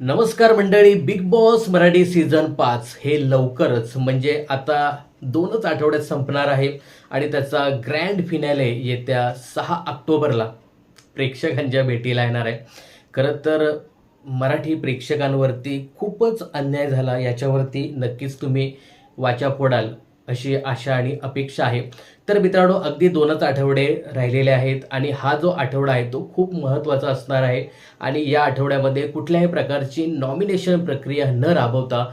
नमस्कार मंडळी big boss Marathi season पाच हे लवकरच म्हणजे आता दोनच आठवड्यात संपणार आहे आणि त्याचा ग्रँड फिनॅले येत्या सहा ऑक्टोबरला प्रेक्षकांच्या भेटीला येणार आहे. खरं तर मराठी प्रेक्षकांवरती खूपच अन्याय झाला याच्यावरती नक्कीच तुम्ही वाचा फोडाल. अशी आशा आणि अपेक्षा आहे. तर मित्रांनो अगदी दोनच आठवडे राहिलेले आहेत आणि हा जो आठवडा आहे तो खूप महत्त्वाचा असणार आहे. आणि या आठवड्यामध्ये कुठल्याही प्रकारची नॉमिनेशन प्रक्रिया न राबवता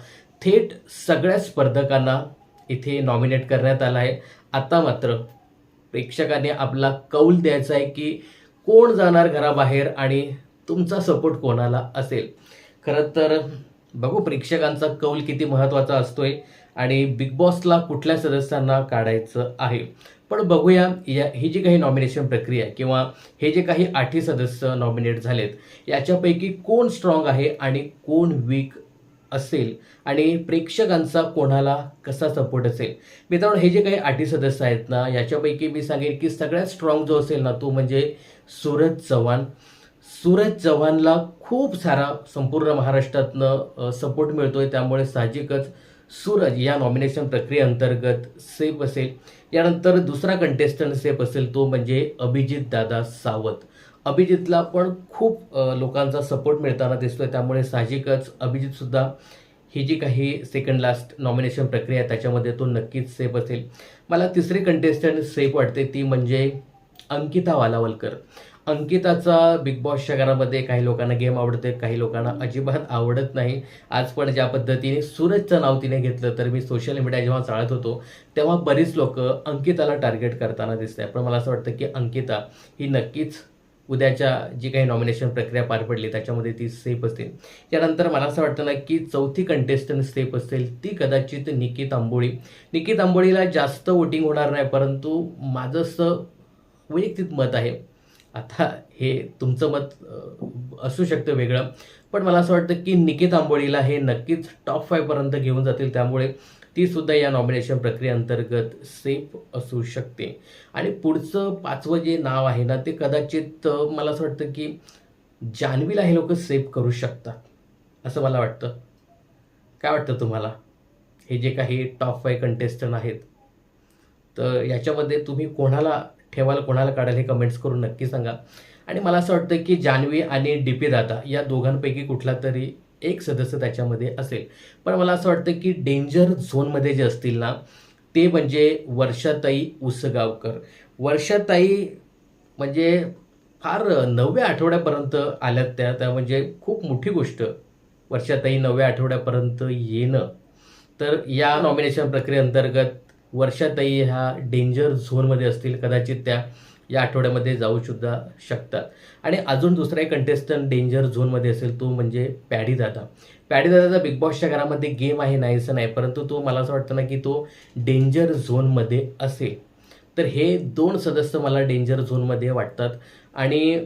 थेट सगळ्या स्पर्धकांना इथे नॉमिनेट करण्यात आला आहे. आता मात्र प्रेक्षकांनी आपला कौल द्यायचा आहे की कोण जाणार घराबाहेर आणि तुमचा सपोर्ट कोणाला असेल? खरं तर बघू प्रेक्षकांचा कौल किती महत्त्वाचा असतोय. आणि बिग बॉसला कुठल्या सदस्यांना काढायचं आहे? पण बघूया या ही जी काही नॉमिनेशन प्रक्रिया किंवा हे जे काही आठी सदस्य नॉमिनेट झालेत याच्यापैकी कोण स्ट्रॉंग आहे आणि कोण वीक असेल? आणि प्रेक्षकांचा कोणाला कसा सपोर्ट असेल? मित्रांनो हे जे काही आठी सदस्य आहेत ना याच्यापैकी मी सांगेन की सगळ्यात स्ट्रॉंग जो असेल ना तो म्हणजे सूरज चव्हाण. सूरज चव्हाणला खूप सारा संपूर्ण महाराष्ट्रातनं सपोर्ट मिळतोय त्यामुळे साहजिकच सूरज या नॉमिनेशन प्रक्रियेअंतर्गत सेफ असेल. यानंतर दुसरा कंटेस्टंट सेफ असेल तो म्हणजे अभिजित दादा सावंत. अभिजितला पण खूप लोकांचा सपोर्ट मिळताना दिसतोय. त्यामुळे साहजिकच अभिजितसुद्धा ही जी काही सेकंड लास्ट नॉमिनेशन प्रक्रिया आहे त्याच्यामध्ये तो नक्कीच सेफ असेल. मला तिसरी कंटेस्टंट सेफ वाटते ती म्हणजे अंकिता वालावलकर. अंकिताचा बिग बॉसच्या घरामध्ये काही लोकांना गेम आवडते काही लोकांना अजिबात आवडत नाही. आज पण ज्या पद्धतीने सूरजचं नाव तिने घेतलं तर मी सोशल मीडिया जेव्हा चाळत होतो तेव्हा बरीच लोक अंकिताला टार्गेट करताना दिसत आहे पण मला असं वाटतं की अंकिता ही नक्कीच उद्याच्या जी काही नॉमिनेशन प्रक्रिया पार पडली त्याच्यामध्ये ती सेफ असतील. त्यानंतर मला असं वाटतं ना की चौथी कंटेस्टंट सेफ असेल ती कदाचित निकित आंबोळी. निकित तांबोळीला जास्त वोटिंग होणार नाही परंतु माझं असं वैयक्तिक मत आहे आता हे तुमचं मत असू शकतं वेगळं पण मला असं वाटतं की निकित आंबोळीला हे नक्कीच टॉप फायपर्यंत घेऊन जातील. त्यामुळे ती सुद्धा या नॉमिनेशन प्रक्रियेअंतर्गत सेफ असू शकते. आणि पुढचं पाचवं जे नाव आहे ना ते कदाचित मला असं वाटतं की जान्हवीला हे लोक सेफ करू शकतात असं मला वाटतं. काय वाटतं तुम्हाला? हे जे काही टॉप फाय कंटेस्टंट आहेत तर याच्यामध्ये तुम्ही कोणाला ठेवाल कोणाला काढाल हे कमेंट्स करून नक्की सांगा. आणि मला असं वाटतं की जान्हवी आणि डी पी दादा या दोघांपैकी कुठला तरी एक सदस्य त्याच्यामध्ये असेल. पण मला असं वाटतं की डेंजर झोनमध्ये जे असतील ना ते म्हणजे वर्षाताई उसगावकर. वर्षाताई म्हणजे फार नवव्या आठवड्यापर्यंत आल्यात त्या त्या म्हणजे खूप मोठी गोष्ट. वर्षाताई नवव्या आठवड्यापर्यंत येणं. तर या नॉमिनेशन प्रक्रियेअंतर्गत वर्षाताई ह्या डेंजर झोनमध्ये असतील कदाचित त्या या आठवड्यामध्ये जाऊ सुद्धा शकतात. आणि अजून दुसरा एक कंटेस्टंट डेंजर झोनमध्ये असेल तो म्हणजे पॅडी दादा पॅडी दादाचा बिग बॉसच्या घरामध्ये गेम आहे नाही असं नाही परंतु तो मला असं वाटतं ना की तो डेंजर झोनमध्ये असेल. तर हे दोन सदस्य मला डेंजर झोनमध्ये वाटतात. आणि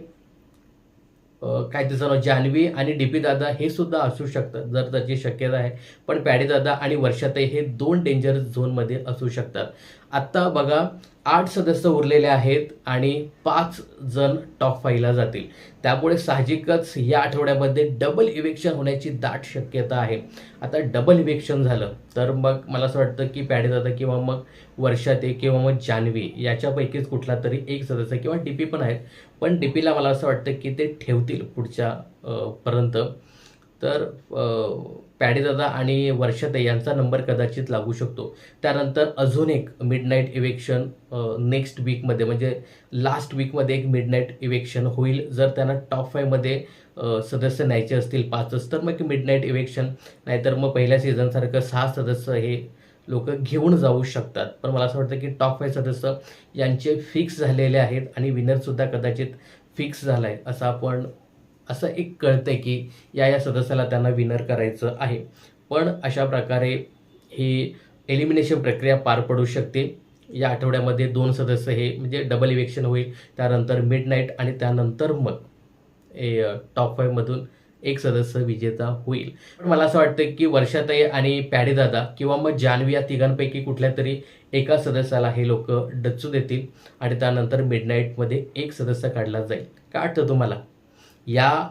काय त्याचं नाव जान्हवी आणि डी पी दादा हे सुद्धा असू शकतात जर त्याची शक्यता आहे. पण पॅडी दादा आणि वर्षाताई हे दोन डेंजर झोनमध्ये असू शकतात. आत्ता बघा आठ सदस्य उरलेले आहेत आणि पाच जण टॉप फाईव्हला जातील. त्यामुळे साहजिकच या आठवड्यामध्ये डबल इव्हेक्शन होण्याची दाट शक्यता आहे. आता डबल इव्हेक्शन झालं तर मग मला असं वाटतं की पॅडी दादा किंवा मग वर्षाते किंवा मग जान्हवी याच्यापैकीच कुठला तरी एक सदस्य किंवा डी पी पण आहेत. पण डी पीला मला असं वाटतं की ते ठेवतील पुढच्या पर्यंत. तर पॅडेदादा पॅडीदादा आणि वर्षाताई यांचा नंबर कदाचित लागू शकतो. त्यानंतर अजून एक मिडनाईट इवेक्शन इव्हेक्शन नेक्स्ट वीकमध्ये म्हणजे लास्ट वीकमध्ये एक मिडनाईट इवेक्शन इव्हेक्शन होईल. जर त्यांना टॉप फायमध्ये सदस्य न्यायचे असतील पाचच तर मग मिडनाईट इवेक्शन इव्हेक्शन नाहीतर मग पहिल्या सीझनसारखं सहा सदस्य हे लोक घेऊन जाऊ शकतात. पण मला असं वाटतं की टॉप फाय सदस्य यांचे फिक्स झालेले आहेत आणि विनरसुद्धा कदाचित फिक्स झाला आहे असं आपण असं एक कळतंय की या या सदस्याला त्यांना विनर करायचं आहे. पण अशा प्रकारे ही एलिमिनेशन प्रक्रिया पार पडू शकते. या आठवड्यामध्ये दोन सदस्य हे म्हणजे डबल इलेक्शन होईल त्यानंतर मिड नाईट आणि त्यानंतर मग टॉप फाईव्हमधून एक सदस्य विजेता होईल. पण मला असं वाटतं की वर्षाताई आणि पॅडेदादा किंवा मग जान्हवी या तिघांपैकी कुठल्या तरी एका सदस्याला हे लोक डच्चू देतील आणि त्यानंतर मिडनाईटमध्ये एक सदस्य काढला जाईल. काय वाटतं तुम्हाला? या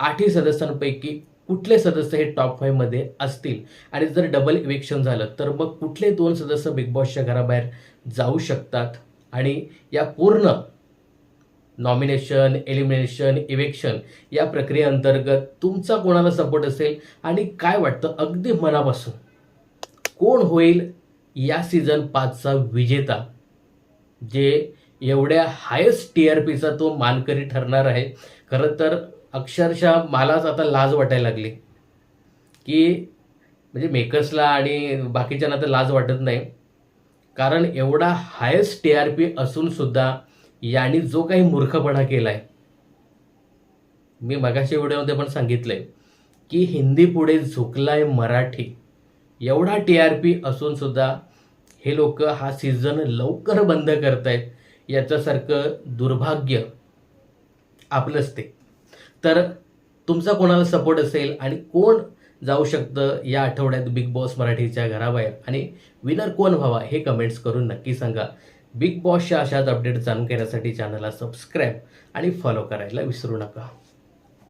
आठही सदस्यांपैकी कुठले सदस्य हे टॉप फाईव्हमध्ये असतील? आणि जर डबल इलेक्शन झालं तर मग कुठले दोन सदस्य बिग बॉसच्या घराबाहेर जाऊ शकतात? आणि या पूर्ण नॉमिनेशन एलिमिनेशन इवेक्शन या प्रक्रियेअंतर्गत तुमचा कोणाला सपोर्ट असेल? आणि काय वाटतं? अगदी मनापासून. कोण होईल या सीझन पाचचा विजेता? जे एवढ्या हायेस्ट टी आर पीचा तो मानकरी ठरणार आहे. खरं तर अक्षरशः मलाच आता लाज वाटायला लागली. की म्हणजे मेकर्सला आणि बाकीच्यांना तर लाज वाटत नाही. कारण एवढा हायेस्ट टी आर पी असूनसुद्धा यांनी जो काही मूर्खपणा केला आहे मी मगाशी व्हिडिओमध्ये पण सांगितलं आहे की हिंदी पुढे झुकलाय मराठी. एवढा टी आर पी असूनसुद्धा हे लोक हा सीझन लवकर बंद करतायत. याच्यासारखं दुर्भाग्य आपलंच ते. तर तुमचा कोणाला सपोर्ट असेल आणि कोण जाऊ शकतं या आठवड्यात बिग बॉस मराठीच्या घराबाहेर? आणि विनर कोण व्हावा हे कमेंट्स करून नक्की सांगा. बिग बॉसच्या अशाच अपडेट जाणून घेण्यासाठी चॅनलला सबस्क्राईब आणि फॉलो करायला विसरू नका.